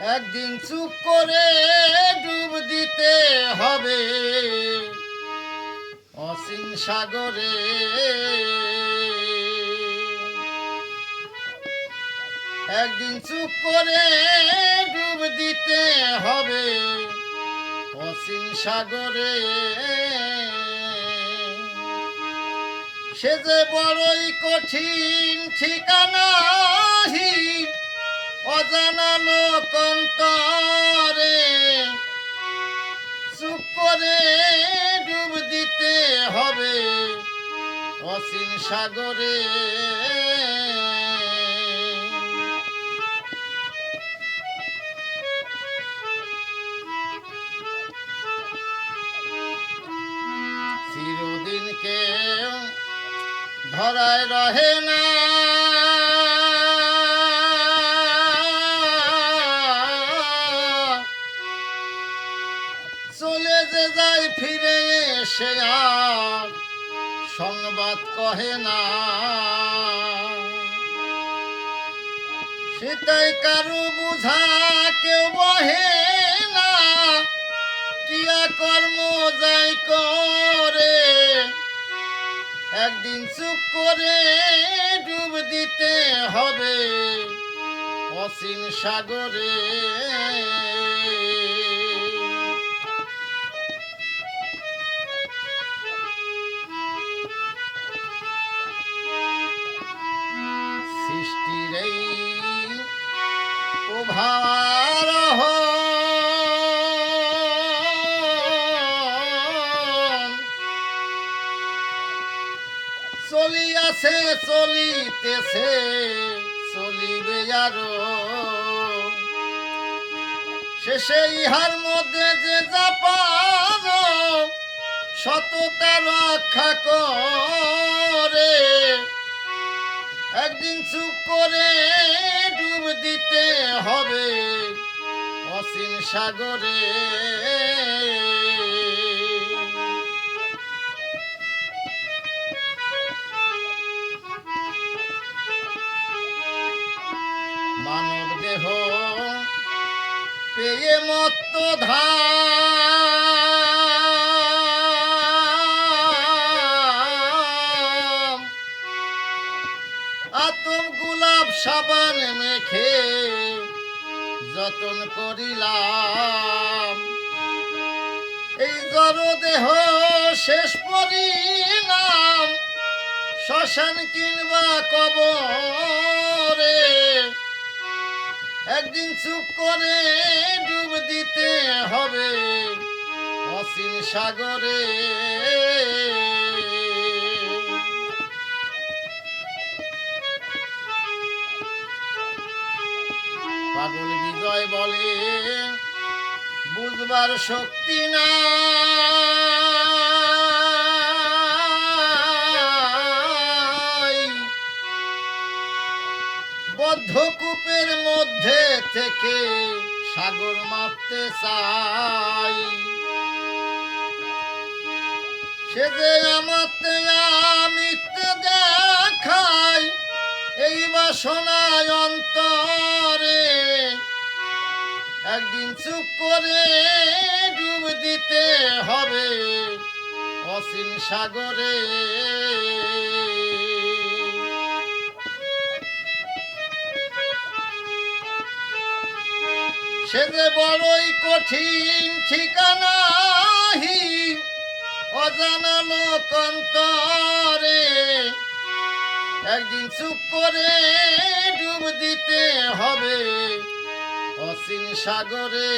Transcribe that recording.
একদিন চুপ করে ডুব দিতে হবে। অসীম সাগরে। একদিন চুপ করে ডুব দিতে হবে। অসীম সাগরে। সে যে বড়ই কঠিন ঠিকানাহি অজানা লোকন্তরে চুপ করে ডুব দিতে হবে অসীম সাগরে। চিরদিন কেউ ধরায় রহে না। আর সংবাদ কহে না। সেটাই কারু বুঝা, কেউ বহে না। কিয়া কর্ম যাই করে, একদিন চুপ করে ডুব দিতে হবে অসীম সাগরে। এই উভারহ চলিয়াছে, চলিতেছে, চলিবে আরও। শেষে ইহার মধ্যে যে যা পারো সততা রক্ষা করে একদিন চুপ করে ডুব দিতে হবে অসীম সাগরে। মানব দেহ পেয়ে মত্ত ধাম সাবান মেখে যতন করিলাম। এই জড় দেহ শেষ পরিণাম, শ্মশান কিংবা কবরে। একদিন চুপ করে ডুব দিতে হবে অসীম সাগরে। বলে, বুঝবার শক্তি না। বদ্ধকূপের মধ্যে থেকে সাগর মারতে চাই। সে যে আমাতে আমিতে দেখাই এই বাসনায় অন্তরে একদিন চুপ করে ডুব দিতে হবে অসীম সাগরে। সে যে বড়ই কঠিন ঠিকানাহি অজানা লোকন্তরে একদিন চুপ করে ডুব দিতে হবে অসীম সাগরে